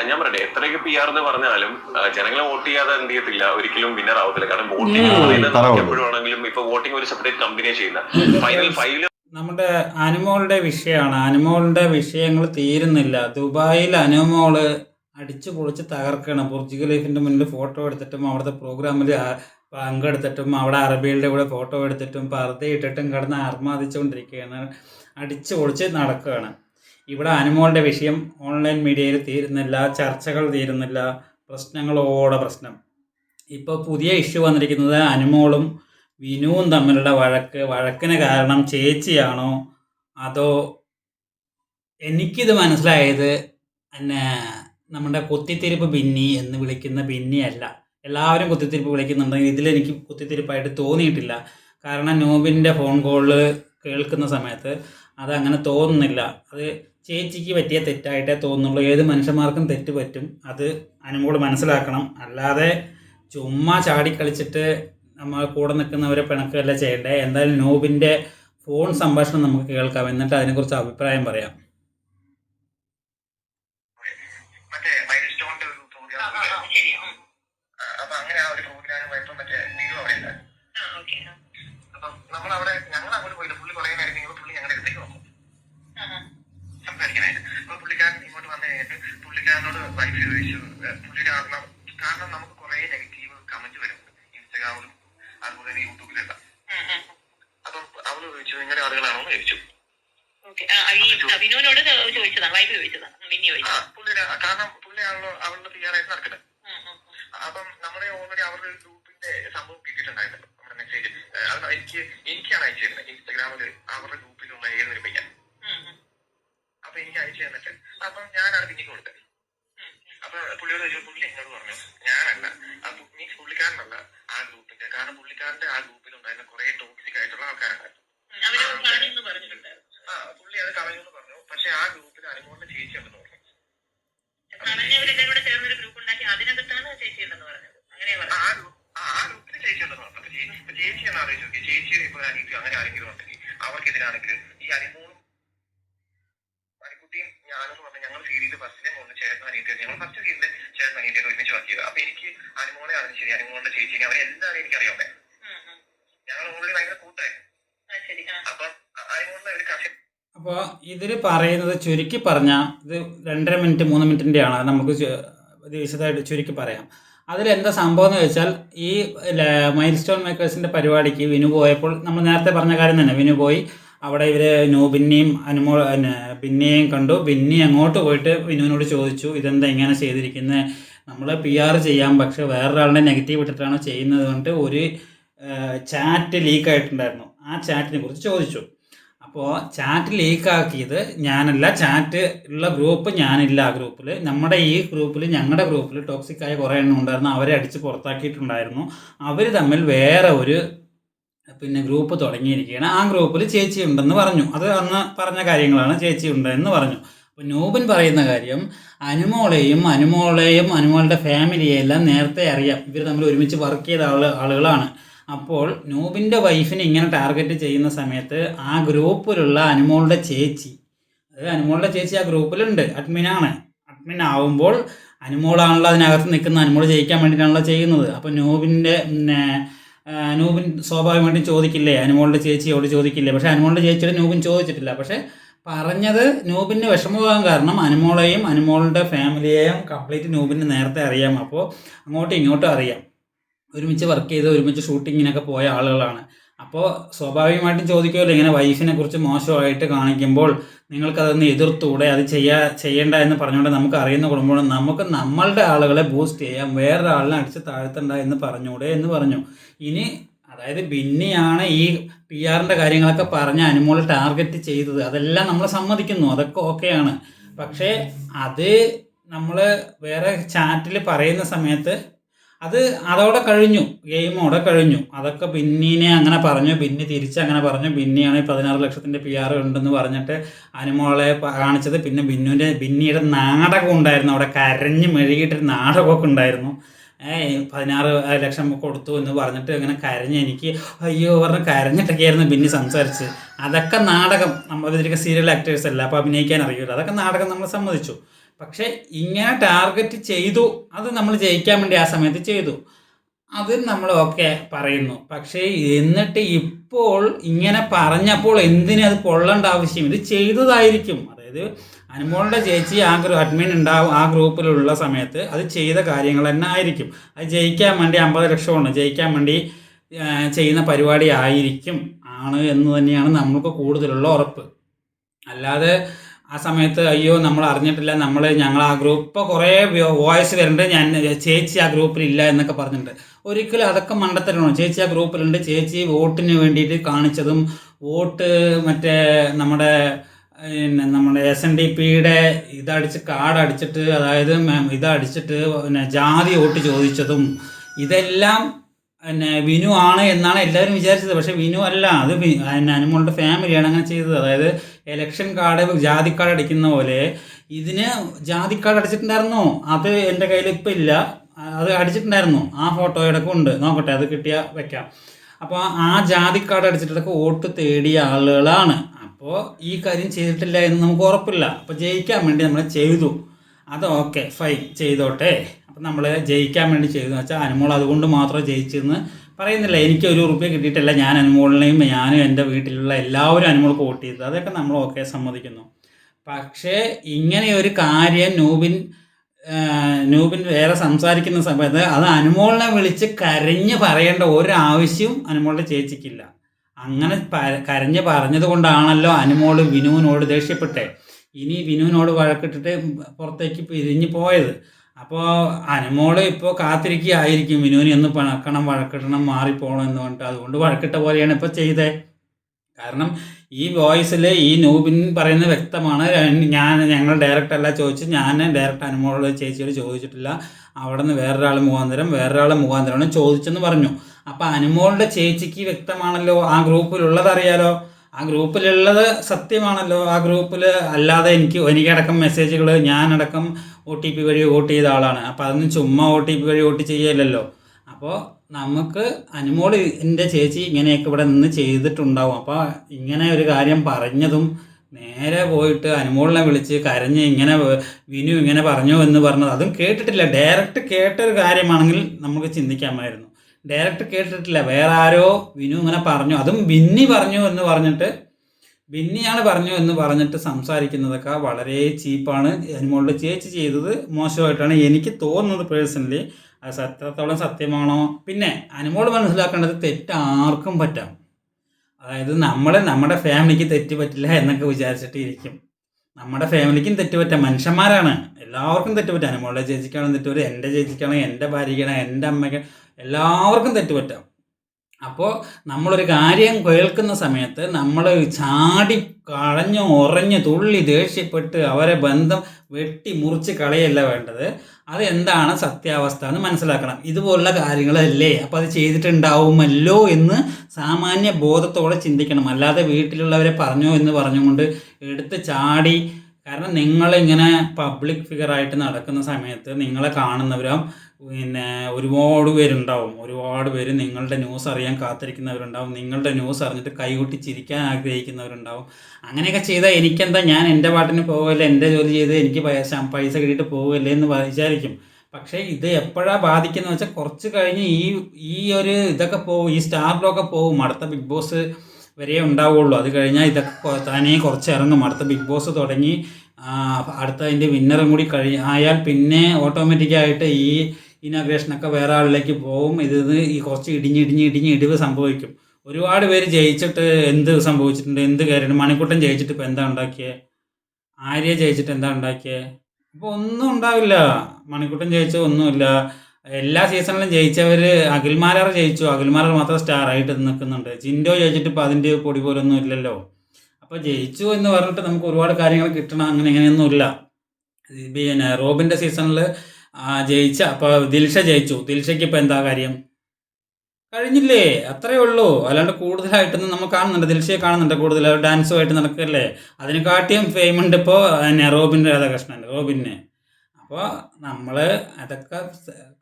അല്ല ഞാൻ പറയട്ടെ എത്രയൊക്കെ പി ആർ എന്ന് പറഞ്ഞാലും ജനങ്ങളെ വോട്ട് ചെയ്യാതെ എന്ത് ചെയ്യത്തില്ല ഒരിക്കലും വിന്നർ ആവത്തില്ല. കാരണം വോട്ടിംഗ് എപ്പോഴാണെങ്കിലും. ഇപ്പൊ വോട്ടിംഗ് ഒരു സെപ്പറേറ്റ് കമ്പനിയെ ചെയ്യുന്ന. ഫൈനൽ ഫൈവിൽ നമ്മുടെ അനുമോളുടെ വിഷയമാണ്. അനുമോളുടെ വിഷയങ്ങൾ തീരുന്നില്ല. ദുബായിൽ അനുമോൾ അടിച്ചു പൊളിച്ച് തകർക്കണം പോർച്ചുഗൽ ലൈഫിന്റെ മുന്നിൽ ഫോട്ടോ എടുത്തിട്ടും അവിടുത്തെ പ്രോഗ്രാമിൽ പങ്കെടുത്തിട്ടും അവിടെ അറബികളുടെ കൂടെ ഫോട്ടോ എടുത്തിട്ടും പർദ്ദ ഇട്ടിട്ടും കിടന്ന് ആർമാദിച്ചുകൊണ്ടിരിക്കുകയാണ്. അടിച്ചു പൊളിച്ച് നടക്കുകയാണ്. ഇവിടെ അനുമോളുടെ വിഷയം ഓൺലൈൻ മീഡിയയിൽ തീരുന്നില്ല ചർച്ചകൾ തീരുന്നില്ല പ്രശ്നങ്ങളോടെ പ്രശ്നം. ഇപ്പോൾ പുതിയ ഇഷ്യൂ വന്നിരിക്കുന്നത് അനുമോളും വിനുവും തമ്മിലുള്ള വഴക്ക് വഴക്കിന് കാരണം ചേച്ചിയാണോ അതോ എനിക്കിത് മനസ്സിലായത് എന്നെ നമ്മുടെ കുത്തിത്തിരിപ്പ് ബിന്നി എന്ന് വിളിക്കുന്ന ബിന്നിയല്ല എല്ലാവരും കുത്തിത്തിരിപ്പ് വിളിക്കുന്നുണ്ടെങ്കിൽ ഇതിലെനിക്ക് കുത്തിത്തിരിപ്പായിട്ട് തോന്നിയിട്ടില്ല. കാരണം നോബിന്റെ ഫോൺ കോളിൽ കേൾക്കുന്ന സമയത്ത് അതങ്ങനെ തോന്നുന്നില്ല. അത് ചേച്ചിക്ക് പറ്റിയ തെറ്റായിട്ടേ തോന്നുള്ളൂ ഏത് മനുഷ്യന്മാർക്കും തെറ്റ് പറ്റും. അത് അനുമോട് മനസ്സിലാക്കണം. അല്ലാതെ ചുമ്മാ ചാടിക്കളിച്ചിട്ട് നമ്മൾ കൂടെ നിൽക്കുന്നവരെ പിണക്കല്ല ചെയ്യേണ്ടേ? എന്തായാലും നോബിന്റെ ഫോൺ സംഭാഷണം നമുക്ക് കേൾക്കാം. എന്നിട്ട് അതിനെക്കുറിച്ച് അഭിപ്രായം പറയാം. അപ്പൊ അങ്ങനെ ആ ഒരു പ്രോഗ്രാം പോയപ്പോ മറ്റേ നീലു അവിടെ ഉണ്ടായിരുന്നു അപ്പം നമ്മളവിടെ ഞങ്ങൾ അങ്ങോട്ട് പോയിട്ട് പുള്ളി കുറേ നേരം നിങ്ങൾ പുള്ളി ഞങ്ങളുടെ അടുത്തേക്ക് വന്നു സംസാരിക്കാനായിട്ട് അപ്പൊ പുള്ളിക്കാരൻ ഇങ്ങോട്ട് വന്നു കഴിഞ്ഞിട്ട് പുള്ളിക്കാരനോട് വൈഫ് ചോദിച്ചു പുള്ളി കാരണം കാരണം നമുക്ക് കുറെ നെഗറ്റീവ് കമന്റ് വരുന്നുണ്ട് ഇൻസ്റ്റാഗ്രാമിലും അതുപോലെ തന്നെ യൂട്യൂബിലെല്ലാം. അപ്പം അവൾ ചോദിച്ചു നിങ്ങളുടെ ആളുകളാണോ? എന്ന് ചോദിച്ചു. വിനുവിനോട് ചോദിച്ചതാണ് വൈഫ് ചോദിച്ചതാണ് പുള്ളിയുടെ കാരണം പുള്ളിയാണല്ലോ അവളുടെ തയ്യാറായിട്ട് നടക്കുന്നത് അപ്പം നമ്മുടെ ഓൾറെഡി അവരുടെ ഗ്രൂപ്പിന്റെ സംഭവം കിട്ടിയിട്ടുണ്ടായിരുന്നു നമ്മുടെ മെസ്സേജ്. അത് എനിക്ക് എനിക്കാണ് അയച്ചു തരുന്നത്. ഇൻസ്റ്റാഗ്രാമിൽ അവരുടെ ഗ്രൂപ്പിലുള്ള ഏതൊരു പയ്യൻ. അപ്പൊ എനിക്ക് അയച്ചു തന്നിട്ട്. അപ്പം ഞാനാണ് പിന്നിക്ക് കൊടുത്തത് അപ്പൊ പുള്ളിയോട് ചോദിച്ചു പുള്ളി എന്നോട് പറഞ്ഞു ഞാനല്ല. മീൻസ് പുള്ളിക്കാരനല്ല ആ ഗ്രൂപ്പിന്റെ കാരണം പുള്ളിക്കാരന്റെ ആ ഗ്രൂപ്പിൽ ഉണ്ടായിരുന്ന കുറെ ടോക്സിക് ആയിട്ടുള്ള ആൾക്കാരുണ്ടായിരുന്നു അവർ കളഞ്ഞെന്ന് പറഞ്ഞിട്ടുണ്ടായിരുന്നു ആ പുള്ളി അത് കളഞ്ഞു എന്ന് പറഞ്ഞു പക്ഷെ ആ ഗ്രൂപ്പിൽ അനുമോളിന്റെ ചേച്ചി ഉണ്ടെന്ന് പറഞ്ഞു കളഞ്ഞവരെല്ലാം കൂടെ ചേർന്നൊരു ഗ്രൂപ്പ് ഉണ്ടാക്കി അതിനകത്താണ് ചേച്ചി ഉണ്ടെന്ന് പറഞ്ഞത് അങ്ങനെ ആ പറഞ്ഞു ഗ്രൂ- ആ ആ ഗ്രൂപ്പിൽ ചേച്ചി ഉണ്ടെന്ന് പറഞ്ഞു അപ്പൊ ചേച്ചി ഇപ്പൊ ചേച്ചി എന്ന് ആലോചിച്ച് നോക്കി ചേച്ചി ഇപ്പൊ അനിയത്തി അങ്ങനെ ആരെങ്കിലും ഉണ്ടെങ്കിൽ അവർക്കെതിരാണെങ്കിൽ ഈ അനിമോളും അനിക്കുട്ടിയും ഞാനും എന്ന് പറഞ്ഞാൽ ഞങ്ങൾ സീരീസ് ഫസ്റ്റിലെ മൂന്ന് ചേർന്ന അനിയത്തി ഞങ്ങൾ ഫസ്റ്റ് സീരിയലിൽ ചേർന്ന അനിയത്തി ഒരുമിച്ച് വർക്ക് ചെയ്തത് അപ്പൊ എനിക്ക് അനുമോളെ ആണെങ്കിലും ശരി അനുമോളുടെ ചേച്ചി അവരെ എല്ലാവരെയും എനിക്ക് അറിയാം ഞങ്ങൾ ഓൾറെഡി ഭയങ്കര കൂട്ടായിരുന്നു അപ്പൊ അനുമോളിന്റെ ഒരു കഥ അപ്പോൾ ഇതിൽ പറയുന്നത് ചുരുക്കി പറഞ്ഞാൽ ഇത് രണ്ടര മിനിറ്റ് മൂന്ന് മിനിറ്റിന്റെയാണ് അത് നമുക്ക് വിശദമായിട്ട് ചുരുക്കി പറയാം. അതിലെന്താ സംഭവം എന്ന് വെച്ചാൽ ഈ മൈൽ സ്റ്റോൺ മേക്കേഴ്സിന്റെ പരിപാടിക്ക് വിനു പോയപ്പോൾ നമ്മൾ നേരത്തെ പറഞ്ഞ കാര്യം തന്നെ വിനു പോയി അവിടെ ഇവർ നൂബിന്നെയും അനുമോ പിന്നെ ബിന്നിയെയും കണ്ടു. ബിന്നി അങ്ങോട്ട് പോയിട്ട് വിനുവിനോട് ചോദിച്ചു ഇതെന്താ ഇങ്ങനെ ചെയ്തിരിക്കുന്നത് നമ്മൾ പി ആർ ചെയ്യാം പക്ഷെ വേറൊരാളുടെ നെഗറ്റീവ് ഇട്ടിട്ടാണ് ചെയ്യുന്നത് കൊണ്ട് ഒരു ചാറ്റ് ലീക്ക് ആയിട്ടുണ്ടായിരുന്നു. ആ ചാറ്റിനെ കുറിച്ച് ചോദിച്ചു. അപ്പോൾ ചാറ്റ് ലീക്കാക്കിയത് ഞാനല്ല. ചാറ്റ് ഉള്ള ഗ്രൂപ്പ് ഞാനില്ല ആ ഗ്രൂപ്പിൽ നമ്മുടെ ഈ ഗ്രൂപ്പിൽ ഞങ്ങളുടെ ഗ്രൂപ്പിൽ ടോക്സിക് ആയ കുറേ എണ്ണം ഉണ്ടായിരുന്നു. അവരെ അടിച്ച് പുറത്താക്കിയിട്ടുണ്ടായിരുന്നു. അവർ തമ്മിൽ വേറെ ഒരു പിന്നെ ഗ്രൂപ്പ് തുടങ്ങിയിരിക്കുകയാണ്. ആ ഗ്രൂപ്പിൽ ചേച്ചി ഉണ്ടെന്ന് പറഞ്ഞു. അത് അന്ന് പറഞ്ഞ കാര്യങ്ങളാണ് ചേച്ചി ഉണ്ടെന്ന് പറഞ്ഞു. അപ്പോൾ നൂബൻ പറയുന്ന കാര്യം അനുമോളെയും അനുമോളെയും അനുമോളുടെ ഫാമിലിയെല്ലാം നേരത്തെ അറിയാം. ഇവർ തമ്മിൽ ഒരുമിച്ച് വർക്ക് ചെയ്ത ആൾ ആളുകളാണ്. അപ്പോൾ നൂബിന്റെ വൈഫിനെ ഇങ്ങനെ ടാർഗറ്റ് ചെയ്യുന്ന സമയത്ത് ആ ഗ്രൂപ്പിലുള്ള അനുമോളുടെ ചേച്ചി അത് അനുമോളുടെ ചേച്ചി ആ ഗ്രൂപ്പിലുണ്ട് അഡ്മിനാണ് അഡ്മിൻ ആവുമ്പോൾ അനുമോളാണല്ലോ അതിനകത്ത് നിൽക്കുന്ന അനുമോൾ ജയിക്കാൻ വേണ്ടിയിട്ടാണല്ലോ ചെയ്യുന്നത്. അപ്പോൾ നൂബിന്റെ പിന്നെ ആ, നൂബിൻ സ്വാഭാവികമായിട്ടും ചോദിക്കില്ലേ? അനുമോളുടെ ചേച്ചിയോട് ചോദിക്കില്ലേ? പക്ഷേ അനുമോളുടെ ചേച്ചിയോട് നൂബിൻ ചോദിച്ചിട്ടില്ല. പക്ഷേ പറഞ്ഞത് നൂബിന് വിഷമമാകാൻ കാരണം അനുമോളെയും അനുമോളുടെ ഫാമിലിയെയും കംപ്ലീറ്റ് നൂബിന് നേരത്തെ അറിയാം. അപ്പോൾ അങ്ങോട്ടും ഇങ്ങോട്ടും അറിയാം. ഒരുമിച്ച് വർക്ക് ചെയ്ത് ഒരുമിച്ച് ഷൂട്ടിങ്ങിനൊക്കെ പോയ ആളുകളാണ്. അപ്പോൾ സ്വാഭാവികമായിട്ടും ചോദിക്കുമല്ലോ ഇങ്ങനെ വൈഫിനെ കുറിച്ച് മോശമായിട്ട് കാണിക്കുമ്പോൾ നിങ്ങൾക്കതൊന്ന് എതിർത്തൂടെ അത് ചെയ്യാ ചെയ്യേണ്ട എന്ന് പറഞ്ഞുകൊണ്ട് നമുക്ക് അറിയുന്ന കുടുംബം നമുക്ക് നമ്മളുടെ ആളുകളെ ബൂസ്റ്റ് ചെയ്യാം വേറൊരാളിനെ അടിച്ച് താഴ്ത്തണ്ട എന്ന് പറഞ്ഞൂടെ എന്ന് പറഞ്ഞു. ഇനി അതായത് ബിന്നിയാണ് ഈ പി ആറിന്റെ കാര്യങ്ങളൊക്കെ പറഞ്ഞ് അനുമോൾ ടാർഗറ്റ് ചെയ്തത്. അതെല്ലാം നമ്മൾ സമ്മതിക്കുന്നു അതൊക്കെ ഓക്കെയാണ് പക്ഷേ അത് നമ്മൾ വേറെ ചാറ്റിൽ പറയുന്ന സമയത്ത് അത് അതോടെ കഴിഞ്ഞു. ഗെയിം അവിടെ കഴിഞ്ഞു. അതൊക്കെ പിന്നീനെ അങ്ങനെ പറഞ്ഞു. ബിന്നി തിരിച്ച് അങ്ങനെ പറഞ്ഞു. ബിന്നിയാണ് ഈ പതിനാറ് ലക്ഷത്തിന്റെ പി ആർ ഉണ്ടെന്ന് പറഞ്ഞിട്ട് അനുമോളെ കാണിച്ചത്. പിന്നെ ബിന്നുവിന്റെ ബിന്നിയുടെ നാടകം ഉണ്ടായിരുന്നു. അവിടെ കരഞ്ഞ് മെഴുകിയിട്ടൊരു നാടകമൊക്കെ ഉണ്ടായിരുന്നു. പതിനാറ് ലക്ഷം കൊടുത്തു എന്ന് പറഞ്ഞിട്ട് ഇങ്ങനെ കരഞ്ഞ് എനിക്ക് അയ്യോ പറഞ്ഞ് കരഞ്ഞിട്ടൊക്കെയായിരുന്നു പിന്നെ സംസാരിച്ച്. അതൊക്കെ നാടകം. നമ്മൾ ഇതിലൊക്കെ സീരിയൽ ആക്ടേഴ്സ് അല്ല അപ്പോൾ അഭിനയിക്കാൻ അറിയില്ല അതൊക്കെ നാടകം നമ്മൾ സമ്മതിച്ചു. പക്ഷേ ഇങ്ങനെ ടാർഗറ്റ് ചെയ്തു. അത് നമ്മൾ ജയിക്കാൻ വേണ്ടി ആ സമയത്ത് ചെയ്തു. അത് നമ്മൾ ഓക്കെ പറയുന്നു. പക്ഷേ എന്നിട്ട് ഇപ്പോൾ ഇങ്ങനെ പറഞ്ഞപ്പോൾ എന്തിനത് അത് കൊള്ളേണ്ട ആവശ്യം? ഇത് ചെയ്തതായിരിക്കും. അതായത് അനുമോളുടെ ചേച്ചി ആ ഗ്രൂ അഡ്മിൻ ഉണ്ടാവും ആ ഗ്രൂപ്പിലുള്ള സമയത്ത് അത് ചെയ്ത കാര്യങ്ങൾ തന്നെ ആയിരിക്കും. അത് ജയിക്കാൻ വേണ്ടി അമ്പത് ലക്ഷമാണ് ജയിക്കാൻ വേണ്ടി ചെയ്യുന്ന പരിപാടി ആയിരിക്കും ആണ് എന്ന് തന്നെയാണ് നമ്മൾക്ക് കൂടുതലുള്ള ഉറപ്പ്. അല്ലാതെ ആ സമയത്ത് അയ്യോ നമ്മൾ അറിഞ്ഞിട്ടില്ല നമ്മൾ ഞങ്ങൾ ആ ഗ്രൂപ്പ് ഇപ്പോൾ കുറേ വോയിസ് വരുന്നുണ്ട്. ഞാൻ ചേച്ചി ആ ഗ്രൂപ്പിലില്ല എന്നൊക്കെ പറഞ്ഞിട്ടുണ്ട്. ഒരിക്കലും അതൊക്കെ മണ്ടത്തരമാണ്. ചേച്ചി ആ ഗ്രൂപ്പിലുണ്ട്. ചേച്ചി വോട്ടിന് വേണ്ടിയിട്ട് കാണിച്ചതും വോട്ട് മറ്റേ നമ്മുടെ പിന്നെ നമ്മുടെ എസ് എൻ ഡി പിയുടെ ഇതടിച്ച് കാർഡ് അടിച്ചിട്ട് അതായത് ഇതടിച്ചിട്ട് പിന്നെ ജാതി വോട്ട് ചോദിച്ചതും ഇതെല്ലാം പിന്നെ വിനു ആണ് എന്നാണ് എല്ലാവരും വിചാരിച്ചത്. പക്ഷേ വിനു അല്ല അത് പിന്നെ അനുമോളുടെ ഫാമിലിയാണ് അങ്ങനെ ചെയ്തത്. അതായത് എലക്ഷൻ കാർഡ് ജാതി കാർഡ് അടിക്കുന്ന പോലെ ഇതിന് ജാതി കാർഡ് അടിച്ചിട്ടുണ്ടായിരുന്നോ? അത് എന്റെ കയ്യിൽ ഇപ്പം ഇല്ല. അത് അടിച്ചിട്ടുണ്ടായിരുന്നു? ആ ഫോട്ടോ ഇടക്കും ഉണ്ട്. നോക്കട്ടെ അത് കിട്ടിയാൽ വെക്കാം. അപ്പോൾ ആ ജാതി കാർഡ് അടിച്ചിട്ടൊക്കെ വോട്ട് തേടിയ ആളുകളാണ്. അപ്പോൾ ഈ കാര്യം ചെയ്തിട്ടില്ല എന്ന് നമുക്ക് ഉറപ്പില്ല. അപ്പോൾ ജയിക്കാൻ വേണ്ടി നമ്മൾ ചെയ്തു. അത് ഓക്കെ ഫൈൻ ചെയ്തോട്ടെ. അപ്പം നമ്മൾ ജയിക്കാൻ വേണ്ടി ചെയ്തു. വെച്ചാൽ അനുമോൾ അതുകൊണ്ട് മാത്രം ജയിച്ചെന്ന് പറയുന്നില്ല. എനിക്ക് ഒരു റുപ്യ കിട്ടിയിട്ടില്ല ഞാൻ അനുമോളിനെയും ഞാനും എന്റെ വീട്ടിലുള്ള എല്ലാവരും അനുമോൾക്ക് വോട്ട് ചെയ്തത്. അതൊക്കെ നമ്മൾ ഓക്കെ സമ്മതിക്കുന്നു. പക്ഷേ ഇങ്ങനെ ഒരു കാര്യം നൂബിൻ നൂബിൻ വേറെ സംസാരിക്കുന്ന സമയത്ത് അത് അനുമോളിനെ വിളിച്ച് കരഞ്ഞ് പറയേണ്ട ഒരാവശ്യവും അനുമോളുടെ ചേച്ചിക്കില്ല. അങ്ങനെ കരഞ്ഞ് പറഞ്ഞത് കൊണ്ടാണല്ലോ അനുമോൾ വിനുവിനോട് ദേഷ്യപ്പെട്ടെ. ഇനി വിനുവിനോട് വഴക്കിട്ടിട്ട് പുറത്തേക്ക് പിരിഞ്ഞു പോയത്. അപ്പോൾ അനുമോൾ ഇപ്പോൾ കാത്തിരിക്കുകയായിരിക്കും. വിനുവിന് എന്ന് പണക്കണം വഴക്കിടണം മാറിപ്പോകണം എന്ന് പറഞ്ഞിട്ട് അതുകൊണ്ട് വഴക്കിട്ട പോലെയാണ് ഇപ്പോൾ ചെയ്തത് കാരണം ഈ വോയിസിൽ ഈ നൂബിൻ പറയുന്നത് വ്യക്തമാണ്. ഞാൻ ഞങ്ങൾ ഡയറക്റ്റ് അല്ല ചോദിച്ചു ഞാൻ ഡയറക്റ്റ് അനുമോളോട് ചേച്ചിയോട് ചോദിച്ചിട്ടില്ല. അവിടെ നിന്ന് വേറൊരാൾ മുഖാന്തരം വേറൊരാൾ മുഖാന്തരമാണ് ചോദിച്ചെന്ന് പറഞ്ഞു. അപ്പം അനുമോളുടെ ചേച്ചിക്ക് വ്യക്തമാണല്ലോ ആ ഗ്രൂപ്പിലുള്ളത് അറിയാലോ. ആ ഗ്രൂപ്പിലുള്ളത് സത്യമാണല്ലോ. ആ ഗ്രൂപ്പിൽ അല്ലാതെ എനിക്ക് എനിക്കടക്കം മെസ്സേജുകൾ ഞാനടക്കം ഒ ടി പി വഴി വോട്ട് ചെയ്ത ആളാണ്. അപ്പോൾ അതൊന്നും ചുമ്മാ ഒ ടി പി വഴി വോട്ട് ചെയ്യലല്ലോ അപ്പോൾ നമുക്ക് അനുമോൾ എന്റെ ചേച്ചി ഇങ്ങനെയൊക്കെ ഇവിടെ നിന്ന് ചെയ്തിട്ടുണ്ടാവും. അപ്പോൾ ഇങ്ങനെ ഒരു കാര്യം പറഞ്ഞതും നേരെ പോയിട്ട് അനുമോളിനെ വിളിച്ച് കരഞ്ഞ് ഇങ്ങനെ വിനു ഇങ്ങനെ പറഞ്ഞു എന്ന് പറഞ്ഞത് അതും കേട്ടിട്ടില്ല. ഡയറക്റ്റ് കേട്ടൊരു കാര്യമാണെങ്കിൽ നമുക്ക് ചിന്തിക്കാമായിരുന്നു. ഡയറക്റ്റ് കേട്ടിട്ടില്ല. വേറെ ആരോ വിനു ഇങ്ങനെ പറഞ്ഞു. അതും ബിന്നി പറഞ്ഞു എന്ന് പറഞ്ഞിട്ട് ബിന്നിയാണ് പറഞ്ഞു എന്ന് പറഞ്ഞിട്ട് സംസാരിക്കുന്നതൊക്കെ വളരെ ചീപ്പാണ്. അനുമോളുടെ ചേച്ചി ചെയ്തത് മോശമായിട്ടാണ് എനിക്ക് തോന്നുന്നത് പേഴ്സണലി. അത് സത്യത്തോളം സത്യമാണോ. പിന്നെ അനുമോൾ മനസ്സിലാക്കേണ്ടത് തെറ്റ് ആർക്കും പറ്റാം. അതായത് നമ്മൾ നമ്മുടെ ഫാമിലിക്ക് തെറ്റ് പറ്റില്ല എന്നൊക്കെ വിചാരിച്ചിട്ട് ഇരിക്കും. നമ്മുടെ ഫാമിലിക്കും തെറ്റ് പറ്റാം. മനുഷ്യന്മാരാണ്. എല്ലാവർക്കും തെറ്റ് പറ്റാം. അനുമോളുടെ ചേച്ചിക്കാണ് തെറ്റ് പറ്റും. എന്റെ ചേച്ചിക്കാണ് എന്റെ ഭാര്യയ്ക്കാണ് എന്റെ അമ്മയ്ക്ക് എല്ലാവർക്കും തെറ്റ് പറ്റാം അപ്പോൾ നമ്മളൊരു കാര്യം കേൾക്കുന്ന സമയത്ത് നമ്മൾ ചാടി കളഞ്ഞ് ഉറഞ്ഞ് തുള്ളി ദേഷ്യപ്പെട്ട് അവരെ ബന്ധം വെട്ടി മുറിച്ച് കളയല്ല വേണ്ടത്. അത് എന്താണ് സത്യാവസ്ഥ എന്ന് മനസ്സിലാക്കണം. ഇതുപോലുള്ള കാര്യങ്ങളല്ലേ? അപ്പോൾ അത് ചെയ്തിട്ടുണ്ടാവുമല്ലോ എന്ന് സാമാന്യ ബോധത്തോടെ ചിന്തിക്കണം. അല്ലാതെ വീട്ടിലുള്ളവരെ പറഞ്ഞോ എന്ന് പറഞ്ഞുകൊണ്ട് എടുത്ത് ചാടി കാരണം നിങ്ങളിങ്ങനെ പബ്ലിക് ഫിഗറായിട്ട് നടക്കുന്ന സമയത്ത് നിങ്ങളെ കാണുന്നവരും പിന്നെ ഒരുപാട് പേരുണ്ടാവും. ഒരുപാട് പേര് നിങ്ങളുടെ ന്യൂസ് അറിയാൻ കാത്തിരിക്കുന്നവരുണ്ടാവും. നിങ്ങളുടെ ന്യൂസ് അറിഞ്ഞിട്ട് കൈകൊട്ടി ചിരിക്കാൻ ആഗ്രഹിക്കുന്നവരുണ്ടാവും. അങ്ങനെയൊക്കെ ചെയ്താൽ എനിക്കെന്താ? ഞാൻ എന്റെ പാട്ടിന് പോകല്ലേ എന്റെ ജോലി ചെയ്ത് എനിക്ക് പൈസ കിട്ടിയിട്ട് പോകല്ലേ എന്ന് വിചാരിക്കും. പക്ഷേ ഇത് എപ്പോഴാണ് ബാധിക്കുന്നത് വെച്ചാൽ കുറച്ച് കഴിഞ്ഞ് ഈ ഈ ഒരു ഇതൊക്കെ പോകും ഈ സ്റ്റാർ പോകും അടുത്ത ബിഗ് ബോസ് വരെ ഉണ്ടാവുള്ളൂ. അത് കഴിഞ്ഞാൽ ഇതൊക്കെ തന്നെ താനേ കുറച്ച് ഇറങ്ങും. അടുത്ത ബിഗ് ബോസ് തുടങ്ങി അടുത്ത അതിന്റെ വിന്നറും കൂടി കഴി ആയാൽ പിന്നെ ഓട്ടോമാറ്റിക്കായിട്ട് ഈ ഇനാഗ്രേഷനൊക്കെ വേറെ ആളിലേക്ക് പോകും. ഇത് ഈ കുറച്ച് ഇടിഞ്ഞ് ഇടിഞ്ഞ് ഇടിഞ്ഞ് ഇടിവ് സംഭവിക്കും. ഒരുപാട് പേര് ജയിച്ചിട്ട് എന്ത് സംഭവിച്ചിട്ടുണ്ട്? എന്ത് കാര്യം മണിക്കുട്ടൻ ജയിച്ചിട്ട് ഇപ്പോൾ എന്താ ഉണ്ടാക്കിയത് ആര്യ ജയിച്ചിട്ട് എന്താ ഉണ്ടാക്കിയത് അപ്പോൾ ഒന്നും ഉണ്ടാവില്ല. മണിക്കുട്ടൻ ജയിച്ച ഒന്നുമില്ല. എല്ലാ സീസണിലും ജയിച്ചവർ അഖിൽമാരാർ ജയിച്ചു. അഖിൽമാരാർ മാത്രം സ്റ്റാർ ആയിട്ട് നിൽക്കുന്നുണ്ട്. ജിൻഡോ ജയിച്ചിട്ട് ഇപ്പോൾ അതിന്റെ പൊടി പോലൊന്നും ഇല്ലല്ലോ. അപ്പോൾ ജയിച്ചു എന്ന് പറഞ്ഞിട്ട് നമുക്ക് ഒരുപാട് കാര്യങ്ങൾ കിട്ടണം. അങ്ങനെ ഇങ്ങനെയൊന്നുമില്ല. ഇത് പിന്നെ റോബിന്റെ സീസണിൽ ജയിച്ച അപ്പോൾ ദിൽഷ ജയിച്ചു. ദിൽഷയ്ക്ക് ഇപ്പോൾ എന്താ കാര്യം? കഴിഞ്ഞില്ലേ? അത്രയേ ഉള്ളൂ. അല്ലാണ്ട് കൂടുതലായിട്ടൊന്നും നമ്മൾ കാണുന്നുണ്ട്. ദിൽഷയെ കാണുന്നുണ്ട് കൂടുതൽ. ഡാൻസുമായിട്ട് നടക്കല്ലേ? അതിനെക്കാട്ടിയും ഫെയിം ഉണ്ട് ഇപ്പോൾ പിന്നെ റോബിൻ രാധാകൃഷ്ണൻ. റോബിന്. അപ്പോൾ നമ്മൾ അതൊക്കെ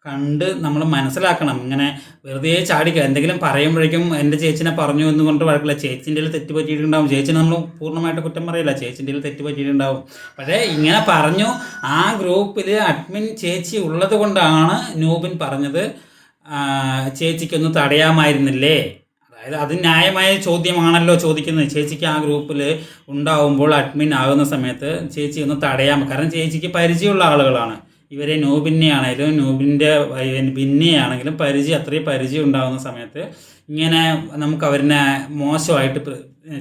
കണ്ട് നമ്മൾ മനസ്സിലാക്കണം. ഇങ്ങനെ വെറുതെ ചാടിക്കുക എന്തെങ്കിലും പറയുമ്പോഴേക്കും എന്റെ ചേച്ചിനെ പറഞ്ഞു എന്ന് കൊണ്ട് വഴക്കില്ല. ചേച്ചിന്റെ തെറ്റ് പറ്റിയിട്ടുണ്ടാവും. ചേച്ചിനെ നമ്മൾ പൂർണമായിട്ട് കുറ്റം പറയില്ല. ചേച്ചിന്റെ തെറ്റ് പറ്റിയിട്ടുണ്ടാവും. പക്ഷേ ഇങ്ങനെ പറഞ്ഞു ആ ഗ്രൂപ്പിൽ അഡ്മിൻ ചേച്ചി ഉള്ളത് കൊണ്ടാണ് നൂബിൻ പറഞ്ഞത് ചേച്ചിക്കൊന്നും ചേച്ചിക്കൊന്ന് തടയാമായിരുന്നില്ലേ? അതായത് അത് ന്യായമായ ചോദ്യമാണല്ലോ ചോദിക്കുന്നത്. ചേച്ചിക്ക് ആ ഗ്രൂപ്പിൽ ഉണ്ടാവുമ്പോൾ അഡ്മിൻ ആകുന്ന സമയത്ത് ചേച്ചി ഒന്ന് തടയാം. കാരണം ചേച്ചിക്ക് പരിചയമുള്ള ആളുകളാണ്. ഇവരെ നൂബിന്നെയാണെങ്കിലും നൂബിന്റെ ബിന്നെയാണെങ്കിലും പരിചയം അത്രയും പരിചയം ഉണ്ടാകുന്ന സമയത്ത് ഇങ്ങനെ നമുക്ക് അവരിനെ മോശമായിട്ട്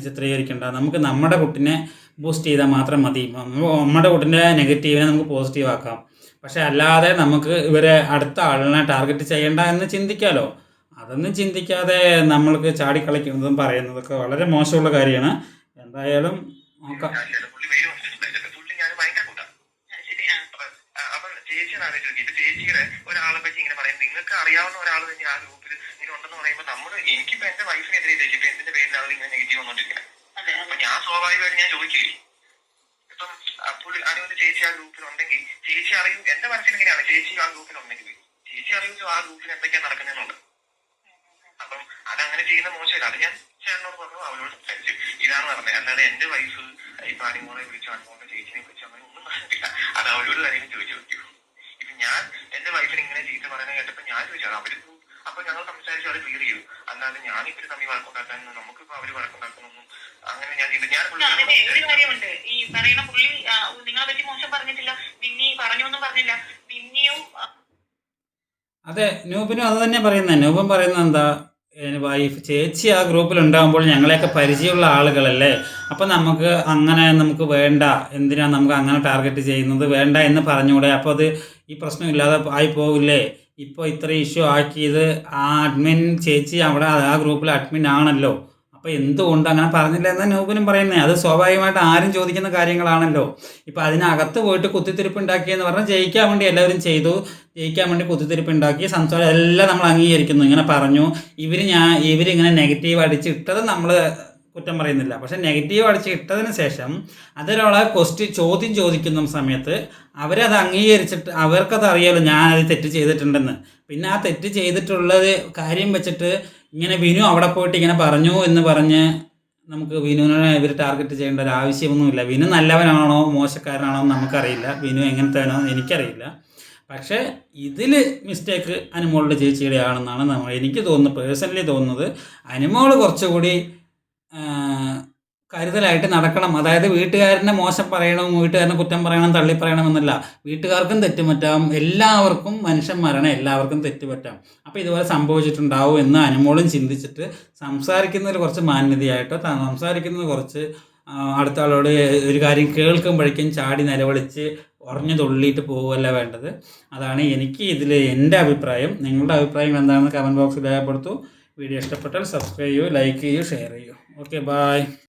ചിത്രീകരിക്കേണ്ട. നമുക്ക് നമ്മുടെ കുട്ടിനെ ബൂസ്റ്റ് ചെയ്താൽ മാത്രം മതി. നമ്മുടെ കുട്ടിന്റെ നെഗറ്റീവിനെ നമുക്ക് പോസിറ്റീവ് ആക്കാം. പക്ഷെ അല്ലാതെ നമുക്ക് ഇവരെ അടുത്ത ആളിനെ ടാർഗറ്റ് ചെയ്യേണ്ട എന്ന് ചിന്തിക്കാമല്ലോ അതൊന്നും ചിന്തിക്കാതെ നമ്മൾക്ക് ചാടിക്കളിക്കുന്നതും പറയുന്നതൊക്കെ വളരെ മോശമുള്ള കാര്യമാണ്. എന്തായാലും നോക്കാം. ചേച്ചിയുടെ ഒരാളെ പറ്റി ഇങ്ങനെ പറയും നിങ്ങൾക്ക് അറിയാവുന്ന ഒരാൾ തന്നെ ആ ഗ്രൂപ്പിൽ ഇങ്ങനെ ഉണ്ടെന്ന് പറയുമ്പോൾ നമ്മൾ എനിക്കിപ്പോ എന്റെ വൈഫിനെതിരെ ചേച്ചിട്ട് എന്തിന്റെ പേരിലാണ് ഇങ്ങനെ നെഗറ്റീവ് വന്നോണ്ടിരിക്കുന്നത് അപ്പൊ ഞാൻ സ്വാഭാവികമായിട്ട് ഞാൻ ചോദിക്കില്ലേ ഇപ്പം പുള്ളി ചേച്ചി ആ ഗ്രൂപ്പിൽ ഉണ്ടെങ്കിൽ ചേച്ചി അറിയും എന്റെ മനസ്സിൽ ഇങ്ങനെയാണ്. ചേച്ചി ആ ഗ്രൂപ്പിൽ ഉണ്ടെങ്കിൽ ചേച്ചി അറിയിച്ചു ആ ഗ്രൂപ്പിൽ എന്തൊക്കെയാണ് നടക്കുന്നതെന്നുണ്ട് അതങ്ങനെ ചെയ്യുന്ന മോശമില്ല. അത് ഞാൻ ചേട്ടനോട് പറഞ്ഞു അവനോട് സംസാരിച്ചു ഇതാണ് പറഞ്ഞത്. അല്ലാതെ എന്റെ വൈഫ് ഇപ്പൊ അനിമോളെ വിളിച്ചു അനിമോളുടെ ചേച്ചിനെ വിളിച്ചു അങ്ങനെ ഒന്നും പറഞ്ഞിട്ടില്ല. അത് അവരോട് കാര്യം ചോദിച്ചു നോക്കൂ ഇപ്പൊ ഞാൻ എന്റെ വൈഫിന് ഇങ്ങനെ ചീത്ത പറയുന്നത് കേട്ടപ്പോ ഞാൻ ചോദിച്ചു അവർ അപ്പൊ ഞങ്ങൾ സംസാരിച്ചു അത് ക്ലിയർ ചെയ്തു. അല്ലാതെ ഞാൻ ഇവർ തമ്മിൽ വഴക്കുണ്ടാക്കാൻ നമുക്കിപ്പോ അവർ വഴക്കുണ്ടാക്കുന്നൊന്നും അങ്ങനെ ഞാൻ ചെയ്തു ഞാൻ ഒരു കാര്യമുണ്ട്? ഈ പറയുന്ന പുള്ളി നിങ്ങളെ പറ്റി മോശം പറഞ്ഞിട്ടില്ല. ബിന്നി പറഞ്ഞു ഒന്നും പറഞ്ഞില്ല. ബിന്നിയും അതെ നൂപിനും അത് തന്നെ പറയുന്നത് നൂപൻ പറയുന്നത് എന്താ? വൈഫ് ചേച്ചി ആ ഗ്രൂപ്പിൽ ഉണ്ടാകുമ്പോൾ ഞങ്ങളെയൊക്കെ പരിചയമുള്ള ആളുകളല്ലേ? അപ്പം നമുക്ക് അങ്ങനെ നമുക്ക് വേണ്ട എന്തിനാ നമുക്ക് അങ്ങനെ ടാർഗറ്റ് ചെയ്യുന്നത്? വേണ്ട എന്ന് പറഞ്ഞുകൂടെ? അപ്പോൾ അത് ഈ പ്രശ്നം ഇല്ലാതെ ആയി പോകില്ലേ ഇപ്പോൾ ഇത്ര ഇഷ്യൂ ആക്കിയത് ആ അഡ്മിൻ ചേച്ചി അവിടെ ആ ഗ്രൂപ്പിൽ അഡ്മിൻ ആണല്ലോ. അപ്പോൾ എന്തുകൊണ്ട് അങ്ങനെ പറഞ്ഞില്ല എന്ന് നൂബിനും പറയുന്നത് അത് സ്വാഭാവികമായിട്ട് ആരും ചോദിക്കുന്ന കാര്യങ്ങളാണല്ലോ. ഇപ്പോൾ അതിനകത്ത് പോയിട്ട് കുത്തിത്തിരിപ്പ് ഉണ്ടാക്കിയെന്ന് പറഞ്ഞാൽ ജയിക്കാൻ വേണ്ടി എല്ലാവരും ചെയ്തു. ജയിക്കാൻ വേണ്ടി കുത്തിത്തിരിപ്പ് ഉണ്ടാക്കി. സംസാരം എല്ലാം നമ്മൾ അംഗീകരിക്കുന്നു. ഇങ്ങനെ പറഞ്ഞു. ഇവർ ഞാൻ ഇവരിങ്ങനെ നെഗറ്റീവ് അടിച്ചിട്ടത് നമ്മൾ കുറ്റം പറയുന്നില്ല. പക്ഷേ നെഗറ്റീവ് അടിച്ച് ഇട്ടതിന് ശേഷം അതിലൊരാളെ ക്വസ്റ്റ്യൻ ചോദ്യം ചോദിക്കുന്ന സമയത്ത് അവരത് അംഗീകരിച്ചിട്ട് അവർക്കത് അറിയാമല്ലോ ഞാനത് തെറ്റ് ചെയ്തിട്ടുണ്ടെന്ന്. പിന്നെ ആ തെറ്റ് ചെയ്തിട്ടുള്ളത് കാര്യം വെച്ചിട്ട് ഇങ്ങനെ വിനു അവിടെ പോയിട്ട് ഇങ്ങനെ പറഞ്ഞു എന്ന് പറഞ്ഞ് നമുക്ക് വിനുവിനെ ഇവർ ടാർഗറ്റ് ചെയ്യേണ്ട ഒരു ആവശ്യമൊന്നുമില്ല. വിനു നല്ലവനാണോ മോശക്കാരനാണോ എന്ന് നമുക്കറിയില്ല. വിനു എങ്ങനത്തെയാണോ എനിക്കറിയില്ല. പക്ഷേ ഇതിൽ മിസ്റ്റേക്ക് അനുമോളുടെ ചേച്ചിയുടെ ആണെന്നാണ് നമ്മൾ എനിക്ക് തോന്നുന്നത് പേഴ്സണലി തോന്നുന്നത്. അനുമോൾ കുറച്ചുകൂടി കരുതലായിട്ട് നടക്കണം. അതായത് വീട്ടുകാരനെ മോശം പറയണം വീട്ടുകാരനെ കുറ്റം പറയണം തള്ളി പറയണമെന്നല്ല വീട്ടുകാർക്കും തെറ്റുപറ്റാം. എല്ലാവർക്കും മനുഷ്യന്മാരാണ് എല്ലാവർക്കും തെറ്റുപറ്റാം. അപ്പോൾ ഇതുപോലെ സംഭവിച്ചിട്ടുണ്ടാവും എന്ന് അനുമോളും ചിന്തിച്ചിട്ട് സംസാരിക്കുന്നതിൽ കുറച്ച് മാന്യതയായിട്ടോ സംസാരിക്കുന്നത് കുറച്ച് അടുത്ത ആളോട് ഒരു കാര്യം കേൾക്കുമ്പോഴേക്കും ചാടി നിലവിളിച്ച് ഉറഞ്ഞു തുള്ളിയിട്ട് പോവുകയല്ല വേണ്ടത്. അതാണ് എനിക്ക് ഇതിൽ എന്റെ അഭിപ്രായം. നിങ്ങളുടെ അഭിപ്രായങ്ങൾ എന്താണെന്ന് കമന്റ് ബോക്സിൽ രേഖപ്പെടുത്തൂ. വീഡിയോ ഇഷ്ടപ്പെട്ടാൽ സബ്സ്ക്രൈബ് ചെയ്യൂ ലൈക്ക് ചെയ്യൂ ഷെയർ ചെയ്യൂ. Okay bye